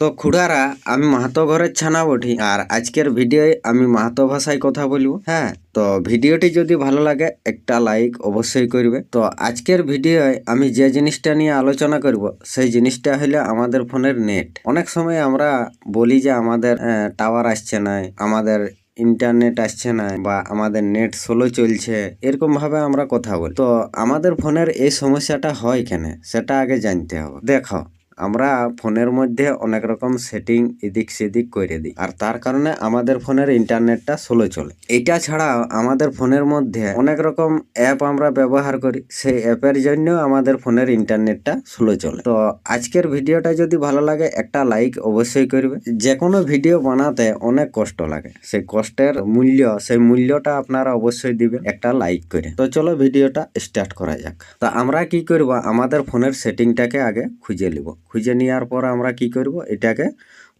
তো খুড়ারা, আমি মাহাতো ঘরের ছানা বটি। আর আজকের ভিডিওয় আমি মাহাতো ভাষায় কথা বলব। হ্যাঁ তো ভিডিওটি যদি ভালো লাগে, একটা লাইক অবশ্যই করবে। তো আজকের ভিডিওয় আমি যে জিনিসটা নিয়ে আলোচনা করব, সেই জিনিসটা হলো আমাদের ফোনের নেট। অনেক সময় আমরা বলি যে আমাদের টাওয়ার আসছে না, আমাদের ইন্টারনেট আসছে না, বা আমাদের নেট স্লো চলছে এরকম ভাবে আমরা কথা বলি। তো আমাদের ফোনের এই সমস্যাটা হয় কেন, সেটা আগে জানতে হবে। দেখো আমরা ফোনের মধ্যে অনেক রকম সেটিং এদিক সেদিক করে দিই। আর তার কারণে আমাদের ফোনের ইন্টারনেটটা স্লো চলে। এটা ছাড়াও আমাদের ফোনের মধ্যে অনেক রকম অ্যাপ আমরা ব্যবহার করি। সেই অ্যাপের জন্য আমাদের ফোনের ইন্টারনেটটা স্লো চলে। তো আজকের ভিডিওটা যদি ভালো লাগে, একটা লাইক অবশ্যই করবে। যে কোনো ভিডিও বানাতে অনেক কষ্ট লাগে। সেই কষ্টের মূল্য, সেই মূল্যটা আপনারা অবশ্যই দিবেন একটা লাইক করে। তো চলো ভিডিওটা স্টার্ট করা যাক। তো আমরা কি করব? আমাদের ফোনের সেটিংটাকে আগে খুঁজে নিব। খুঁজে নেওয়ার পর আমরা কি করব? এটাকে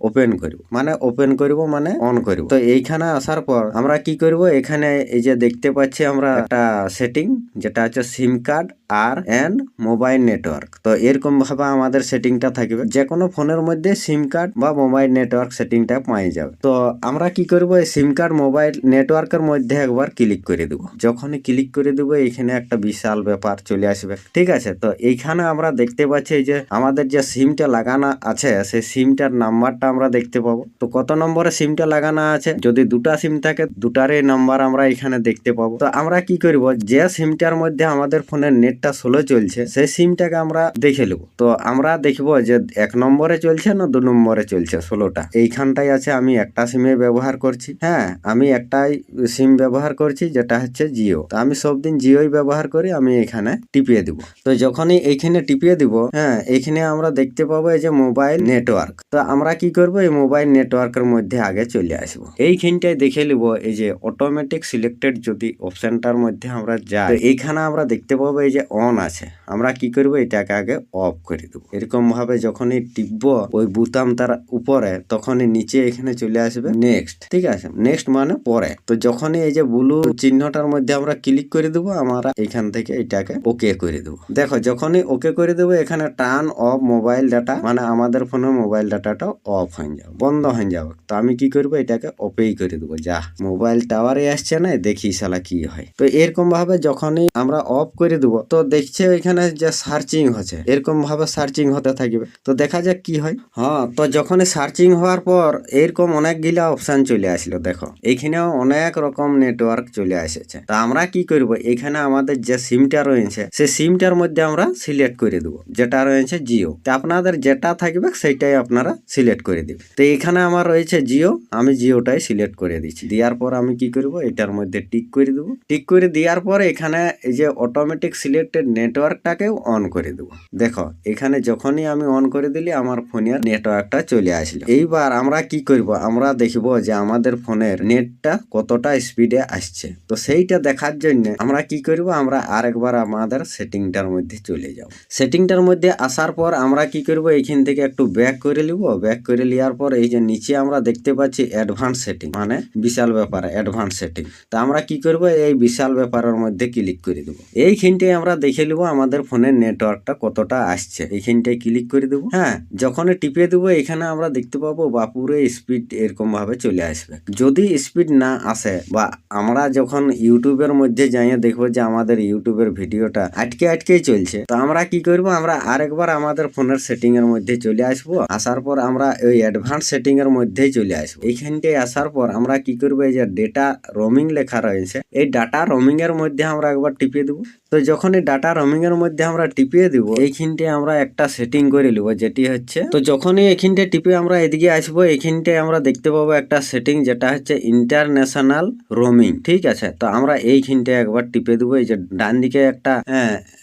ওপেন করব। মানে ওপেন করব মানে অন করব। তো এইখানে আসার পর আমরা কি করব? এখানে এই যে দেখতে পাচ্ছি আমরা একটা সেটিং যেটা হচ্ছে সিম কার্ড আর এন্ড মোবাইল নেটওয়ার্ক। তো এরকম ভাবে আমাদের সেটিংটা থাকবে। যে কোনো ফোনের মধ্যে সিম কার্ড বা মোবাইল নেটওয়ার্ক সেটিংটা পাই যাবে। তো আমরা কি করব, এই সিম কার্ড, মোবাইল নেটওয়ার্কের মধ্যে একবার ক্লিক করে দেব। যখনই ক্লিক করে দেবো এখানে একটা বিশাল ব্যাপার চলে আসবে। ঠিক আছে? তো এইখানে আমরা দেখতে পাচ্ছি যে আমাদের যে সিমটা লাগানো আছে, সেই সিমটার নাম্বারটা আমরা দেখতে পাবো। তো কত নম্বরে সিমটা লাগানো আছে? যদি দুটা সিম থাকে, দুটারই নাম্বার আমরা এখানে দেখতে পাবো। তো আমরা কি করব, যে সিমটার মধ্যে আমাদের ফোনের নেটটা স্লো চলছে, সেই সিমটাকে আমরা দেখে নেব। তো আমরা দেখব যে এক নম্বরে চলছে না দু নম্বরে চলছে ষোলোটা। এইখানটাই আছে আমি একটা সিমে ব্যবহার করছি। হ্যাঁ আমি একটাই সিম ব্যবহার করছি, যেটা হচ্ছে জিও। তো আমি সব দিন জিওই ব্যবহার করি, আমি এখানে টিপিয়ে দিব। তো যখনই এইখানে টিপিয়ে দিব হ্যাঁ এইখানে আমরা দেখতে পাবো যে মোবাইল নেটওয়ার্ক। তো আমরা কি করব, এই মোবাইল নেটওয়ার্কের মধ্যে আগে চলে আসব। এইখানটায় দেখে নিব এই যে অটোমেটিক সিলেক্টেড যদি অপশনটার মধ্যে আমরা যাই এইখানে আমরা দেখতে পাবো এই যে অন আছে। আমরা কি করব? এটাকে আগে অফ করে দেবো। এরকম ভাবে যখনই টিপব, ওই বুতাম তার উপরে, তখনই নিচে এখানে চলে আসবে নেক্সট ঠিক আছে? নেক্সট মানে পরে। তো যখনই এই যে ব্লু চিহ্নটার মধ্যে আমরা ক্লিক করে দেবো, আমরা এখান থেকে এটাকে ওকে করে দেবো। দেখো, যখনই ওকে করে দেবো, এখানে টার্ন অফ মোবাইল ডাটা মানে আমাদের ফোনের মোবাইল ডাটাটা অফ হয়ে যাবে, বন্ধ হয়ে যাবে। তো আমি কি করব? এটাকে অপেই করে দেবো। যা মোবাইল টাওয়ারে আসছে না, দেখি শালা কি হয়। তো এরকম ভাবে যখনই আমরা অফ করে দেবো, তো দেখছে ওইখানে যে সার্চিং হচ্ছে, এরকম ভাবে সার্চিং হতে থাকবে। তো দেখা যাক কি হয়। হ্যাঁ তো যখনই সার্চিং হওয়ার পর এরকম অনেকগুলা অপশান চলে আসলো, দেখো। এইখানেও অনেক রকম নেটওয়ার্ক চলে এসেছে। তা আমরা কি করব? এখানে আমাদের যে সিমটা রয়েছে, সেই সিমটার মধ্যে আমরা সিলেক্ট করে দেবো, যেটা রয়েছে জিও। তো আপনাদের যেটা থাকবে, সেইটাই আপনারা সিলেক্ট করে দিবে। তো এখানে আমার রয়েছে জিও, আমি জিওটাই সিলেক্ট করে দিচ্ছি। দেওয়ার পর আমি কি করব? এটার মধ্যে টিক করে দেবো। টিক করে দেওয়ার পর এখানে এই যে অটোমেটিক সিলেক্টেড নেটওয়ার্কটাকেও অন করে দেবো। দেখো, এখানে যখনই আমি অন করে দিলি, আমার ফোনের নেটওয়ার্কটা চলে আসলো। এইবার আমরা কি করব? আমরা দেখব যে আমাদের ফোনের নেটটা কতটা স্পিডে আসছে। তো সেইটা দেখার জন্য আমরা কি করব? আমরা আরেকবার আমাদের সেটিংটার মধ্যে চলে যাব। সেটিংটার মধ্যে আসার পর আমরা কি করব? এইখান থেকে একটু ব্যাক করে নিব। ব্যাক করে নেওয়ার পর এই যে নিচে আমরা দেখতে পাচ্ছি অ্যাডভান্স সেটিং মানে বিশাল ব্যাপার অ্যাডভান্স সেটিং তা আমরা কি করব? এই বিশাল ব্যাপারের মধ্যে ক্লিক করে দেবো। এইখানটায় আমরা দেখে নেব আমাদের ফোনের নেটওয়ার্কটা কতটা আসছে। এইখানটায় ক্লিক করে দেবো। হ্যাঁ যখন টিপে দেবো, এখানে আমরা দেখতে পাবো বাপুরে স্পিড এরকম ভাবে চলে আসবে। যদি স্পিড না আসে বা আমরা যখন ইউটিউবের মধ্যে যাইয়ে দেখব যে আমাদের ইউটিউবের ভিডিওটা আটকে আটকেই চলছে। তো আমরা কি করব, আমরা আরেকবার আমাদের ফোনের সেটিং এর মধ্যে চলে আসব। আসার পর আমরা ওই অ্যাডভান্স সেটিং এর মধ্যেই চলে আসব। এইখানটায় আসার পর আমরা কি করব, এই যে ডেটা রোমিং লেখা রয়েছে, এই ডাটা রোমিং এর মধ্যে আমরা একবার টিপে দেবো। তো যখন এই ডাটা রোমিং এর মধ্যে আমরা টিপিয়ে দিব এইখানটায় আমরা একটা সেটিং করে নিব, যেটি হচ্ছে, তো যখনই এইখানটায় টিপে আমরা এদিকে আসব এইখানটায় আমরা দেখতে পাবো একটা সেটিং যেটা হচ্ছে ইন্টারন্যাশনাল রোমিং ঠিক আছে? তো আমরা এইখানটায় একবার টিপে দেবো, এই যে ডান দিকে একটা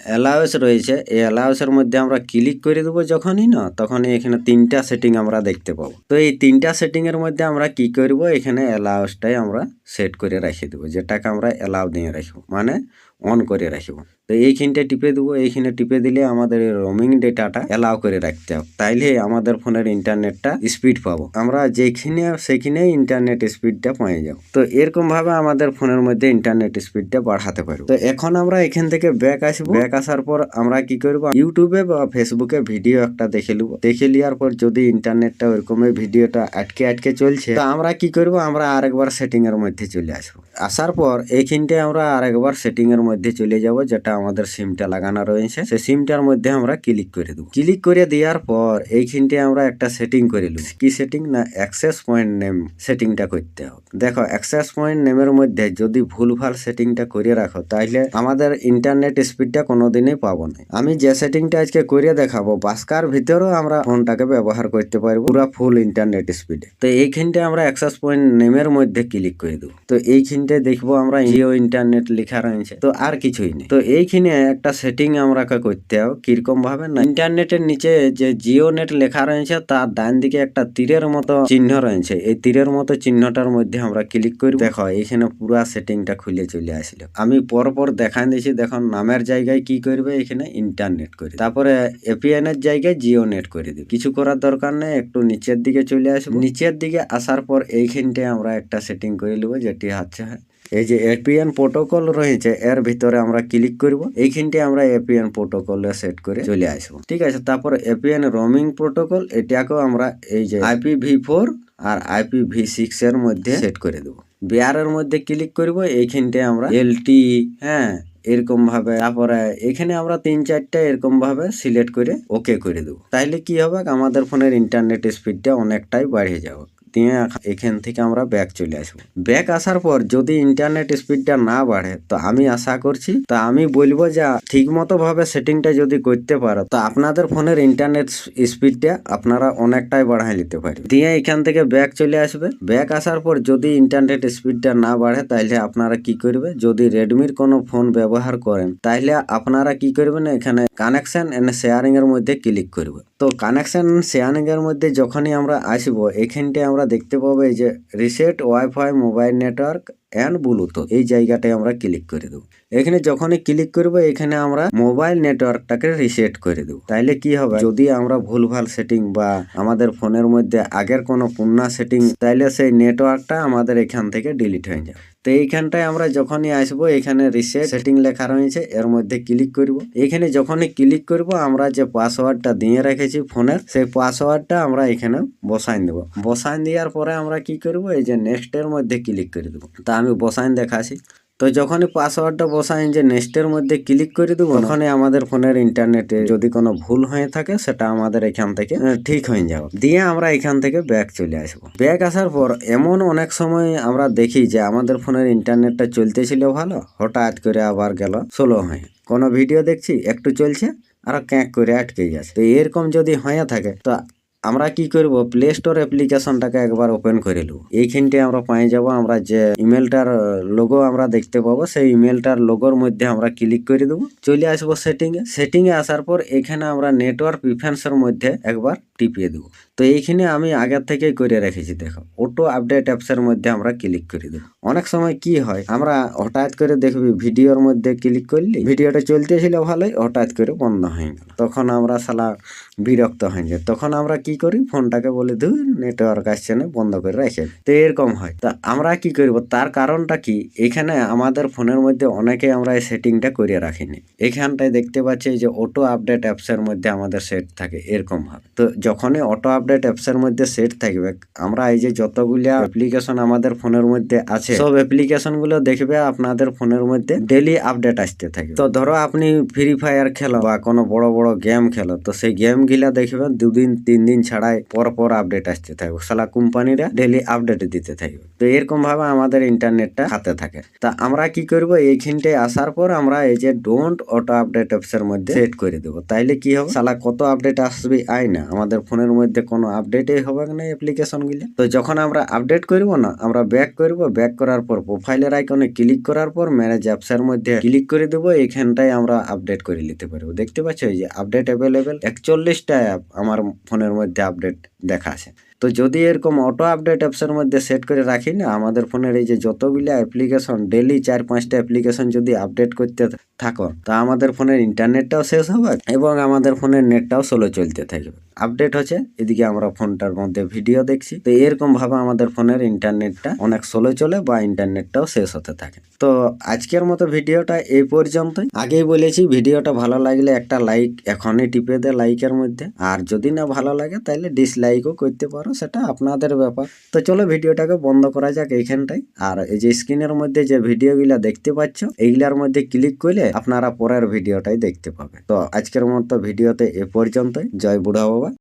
অ্যালাউস রয়েছে, এই অ্যালাউস এর মধ্যে আমরা ক্লিক করে দেবো যখনই না, তখনই এখানে তিনটা সেটিং আমরা দেখতে পাবো। তো এই তিনটা সেটিং এর মধ্যে আমরা কি করব? এখানে অ্যালাউসটাই আমরা সেট করে রেখে দেবো, যেটাকে আমরা অ্যালাউ দিয়ে রাখব। মানে অন করে রাখব। তো এইখানটা টিপে দেবো, এইখানে টিপে দিলে আমাদের রোমিং ডেটাটা অ্যালাউ করে রাখতে হবে। তাইলে আমাদের ফোনের ইন্টারনেটটা স্পিড পাবো। আমরা যেখানে সেখানে ইন্টারনেট স্পিডটা পেয়ে যাব। তো এরকম ভাবে আমাদের ফোনের মধ্যে ইন্টারনেট স্পিডটা বাড়াতে পারব। তো এখন আমরা এখান থেকে ব্যাক আসব। ব্যাক আসার পর আমরা কি করব? ইউটিউবে বা ফেসবুকে ভিডিও একটা দেখে নেব। দেখে নেওয়ার পর যদি ইন্টারনেটটা ওইরকমের ভিডিওটা আটকে আটকে চলছে, তো আমরা কি করব? আমরা আরেকবার সেটিং এর মধ্যে চলে আসব। আসার পর এইখানটায় আমরা আরেকবার সেটিং এর মধ্যে চলে যাব, যেটা আমাদের সিমটা লাগানো রয়েছে, সেই সিমটার মধ্যে আমরা ক্লিক করে দেবো। ক্লিক করে দেওয়ার পর এইখানটায় আমরা একটা সেটিং করে নেব। কি সেটিং না অ্যাক্সেস পয়েন্ট নেম সেটিংটা করতে হবে। দেখো অ্যাক্সেস পয়েন্ট নেমের মধ্যে যদি ভুলভাল সেটিংটা করে রাখো, তাহলে আমাদের ইন্টারনেট স্পিডটা কোনোদিনই পাবো না। আমি যে সেটিংটা আজকে করে দেখাবো, বাসকার ভিতরেও আমরা ফোনটাকে ব্যবহার করতে পারব পুরো ফুল ইন্টারনেট স্পিডে তো এইখানটা আমরা অ্যাক্সেস পয়েন্ট নেমের মধ্যে ক্লিক করে দেবো। তো এইখানটায় দেখব আমরা জিও ইন্টারনেট লেখা রয়েছে। তো আর কিছুই নেই। তো এইখানে একটা সেটিং আমরা করতে হবে। কীরকম ভাবে না ইন্টারনেটের নিচে যে জিও নেট লেখা রয়েছে তার ডান দিকে একটা তীরের মতো চিহ্ন রয়েছে। এই তীরের মতো চিহ্নটার মধ্যে আমরা ক্লিক করি। দেখো এখানে পুরা সেটিংটা খুলে চলে আসলো। আমি পর পর দেখাই দিয়েছি দেখো নামের জায়গায় কি করবে এখানে ইন্টারনেট করি। তারপরে এপিএন এর জায়গায় জিও নেট করে দিবে। কিছু করার দরকার নেই, একটু নিচের দিকে চলে আসব। নিচের দিকে আসার পর এইখানটায় আমরা একটা সেটিং করে নেব, যেটি হচ্ছে এই যে এপিএন প্রোটোকল রয়েছে, এর ভিতরে আমরা ক্লিক করব। এইখানটায় আমরা এপিএন প্রোটোকলে সেট করে চলে আসব। ঠিক আছে, তারপর এপিএন রোমিং প্রোটোকল এটাকেও আমরা এই যে আইপি ভি ফোর আর আইপি ভি সিক্স এর মধ্যে সেট করে দেবো। বিয়ারের মধ্যে ক্লিক করব এইখানটায় আমরা এলটি হ্যাঁ এরকম ভাবে তারপরে এখানে আমরা তিন চারটা এরকম ভাবে সিলেক্ট করে ওকে করে দেবো। তাইলে কি হবে, আমাদের ফোনের ইন্টারনেট স্পিডটা অনেকটাই বাড়িয়ে যাবে। দিয়ে এখান থেকে আমরা ব্যাক চলে আসব। ব্যাক আসার পর যদি ইন্টারনেট স্পিডটা না বাড়ে, তো আমি আশা করছি, তা আমি বলব যে ঠিক মতো ভাবে সেটিংটা যদি করতে পারো, তো আপনাদের ফোনের ইন্টারনেট স্পিডটা আপনারা অনেকটাই বাড়াই নিতে পারে। দিয়ে এখান থেকে ব্যাক চলে আসবে। ব্যাক আসার পর যদি ইন্টারনেট স্পিডটা না বাড়ে তাহলে আপনারা কি করবে? যদি রেডমির কোনো ফোন ব্যবহার করেন তাহলে আপনারা কি করবেন? এখানে কানেকশন এন্ড শেয়ারিং এর মধ্যে ক্লিক করবে। তো কানেকশন শেয়ারিং এর মধ্যে যখনই আমরা আসব, এখানটায় আমরা দেখতে পাবো এই যে reset wifi mobile network and Bluetooth এই জায়গাটায় আমরা ক্লিক করে দেবো। এখানে যখনই ক্লিক করব, এখানে আমরা মোবাইল নেটওয়ার্কটাকে রিসেট করে দেবো। তাইলে কি হবে? যদি আমরা ভুলভাল সেটিং বা আমাদের ফোনের মধ্যে আগের কোনো পুন্না সেটিং তাইলে সেই নেটওয়ার্কটা আমাদের এখান থেকে ডিলিট হয়ে যাবে। তো এইখানটায় আমরা যখনই আসব, এখানে রিসেট সেটিং লেখা রয়েছে, এর মধ্যে ক্লিক করব। এখানে যখনই ক্লিক করব, আমরা যে পাসওয়ার্ডটা দিয়ে রেখেছি ফোনের, সেই পাসওয়ার্ডটা আমরা এখানে বসাইন দেবো। বসাইন দেওয়ার পরে আমরা কি করব? এই যে নেক্সট এর মধ্যে ক্লিক করে দেবো। তা আমি বসাইন দেখাছি তো যখনই পাসওয়ার্ডটা বসাই যে নেক্সটের মধ্যে ক্লিক করে দেবো তখনই আমাদের ফোনের ইন্টারনেটে যদি কোনো ভুল হয়ে থাকে, সেটা আমাদের এখান থেকে ঠিক হয়ে যাবে। দিয়ে আমরা এখান থেকে ব্যাক চলে আসব। ব্যাক আসার পর এমন অনেক সময় আমরা দেখি যে আমাদের ফোনের ইন্টারনেটটা চলতেছিল ভালো, হঠাৎ করে আবার গেল স্লো হয়ে। কোনো ভিডিও দেখছি, একটু চলছে, আর ক্যাঁক করে আটকে যাচ্ছে তো এরকম যদি হয়ে থাকে, তো আমরা কি করব? প্লে স্টোর অ্যাপ্লিকেশনটাকে একবার ওপেন করে নেব। এইখানটায় আমরা পেয়ে যাব, আমরা যে ইমেলটার লোগো আমরা দেখতে পাবো, সেই ইমেলটার লোগোর মধ্যে আমরা ক্লিক করে দেবো। চলে আসব সেটিংয়ে সেটিংয়ে আসার পর এখানে আমরা নেটওয়ার্ক প্রিফারেন্সের মধ্যে একবার টিপিয়ে দেবো। তো এইখানে আমি আগের থেকেই করে রেখেছি, দেখো। অটো আপডেট অ্যাপসের মধ্যে আমরা ক্লিক করে দেবো। অনেক সময় কি হয়, আমরা হঠাৎ করে দেখবি ভিডিওর মধ্যে ক্লিক করলি, ভিডিওটা চলতেছিল ভালোই, হঠাৎ করে বন্ধ হয়ে গেল। তখন আমরা সালা বিরক্ত হয়ে যায় তখন আমরা কি করি? ফোনটাকে বলে, ধুর নেটওয়ার্ক আসছে না, বন্ধ করে রেখে। তো এরকম হয়। তা আমরা কি করব? তার কারণটা কি? এখানে আমাদের ফোনের মধ্যে অনেকে আমরা এই সেটিংটা করে রাখিনি। এখানটায় দেখতে পাচ্ছি যে অটো আপডেট অ্যাপসের মধ্যে আমাদের সেট থাকে, এরকম ভাবে তো যখনই অটো আপডেট অ্যাপসের মধ্যে সেট থাকবে, আমরা এই যে যতগুলা অ্যাপ্লিকেশন আমাদের ফোনের মধ্যে আছে, সব অ্যাপ্লিকেশনগুলো দেখবে আপনাদের ফোনের মধ্যে ডেলি আপডেট আসতে থাকবে তো ধরো আপনি ফ্রি ফায়ার খেলো বা কোনো বড় বড় গেম খেলো, তো সেই গেম গিলা দেখবে, দুদিন তিন দিন ছাড়াই পর পর আপডেট আসতে থাকবে। সালা কোম্পানিরা ডেলি আপডেট দিতে থাকবে। তো এরকম ভাবে আমাদের ইন্টারনেটটা হাতে থাকে। তা আমরা কি করব? এইখানটায় আসার পর আমরা এই যে ডোন্ট অটো আপডেট অ্যাপসের মধ্যে সেট করে দেবো। তাইলে কি হবে? সালা কত আপডেট আসবে আই না। আমাদের ফোনের মধ্যে কোনো আপডেটই হবে না অ্যাপ্লিকেশনগুলো। তো যখন আমরা আপডেট করব না, আমরা ব্যাক করব। ব্যাক করার পর প্রোফাইলের আইকনে ক্লিক করার পর ম্যানেজ অ্যাপসের মধ্যে ক্লিক করে দেবো। এখানটায় আমরা আপডেট করে নিতে পারব। দেখতে পাচ্ছ? এই যে আপডেট অ্যাভেলেবেল একচল্লিশটা অ্যাপ আমার ফোনের মধ্যে আপডেট দেখা আছে। তো যদি এরকম অটো আপডেট অ্যাপসের মধ্যে সেট করে রাখি না, আমাদের ফোনের এই যে যতগুলো অ্যাপ্লিকেশন ডেলি চার পাঁচটা অ্যাপ্লিকেশন যদি আপডেট করতে থাকো, তা আমাদের ফোনের ইন্টারনেটটাও শেষ হবে এবং আমাদের ফোনের নেটটাও স্লো চলতে থাকবে। আপডেট হচ্ছে। এদিকে আমরা ফোনটার মধ্যে ভিডিও দেখছি। তো এরকম ভাবে আমাদের ফোনের ইন্টারনেটটা অনেক স্লো চলে বা ইন্টারনেটটাও শেষ হতে থাকে। তো আজকের মতো ভিডিওটা এই পর্যন্তই। আগেই বলেছি, ভিডিওটা ভালো লাগলে একটা লাইক এখনই টিপে দে লাইকের মধ্যে। আর যদি না ভালো লাগে তাহলে ডিসলাইকও করতে পারো, সেটা আপনাদের ব্যাপার। তো চলো ভিডিওটাকে বন্ধ করা যাক এইখানটাই আর এই যে স্ক্রিনের মধ্যে যে ভিডিওগুলা দেখতে পাচ্ছ, এইগুলার মধ্যে ক্লিক করলে আপনারা পরের ভিডিওটাই দেখতে পাবে। তো আজকের মতো ভিডিওতে এ পর্যন্তই। জয় বুড়া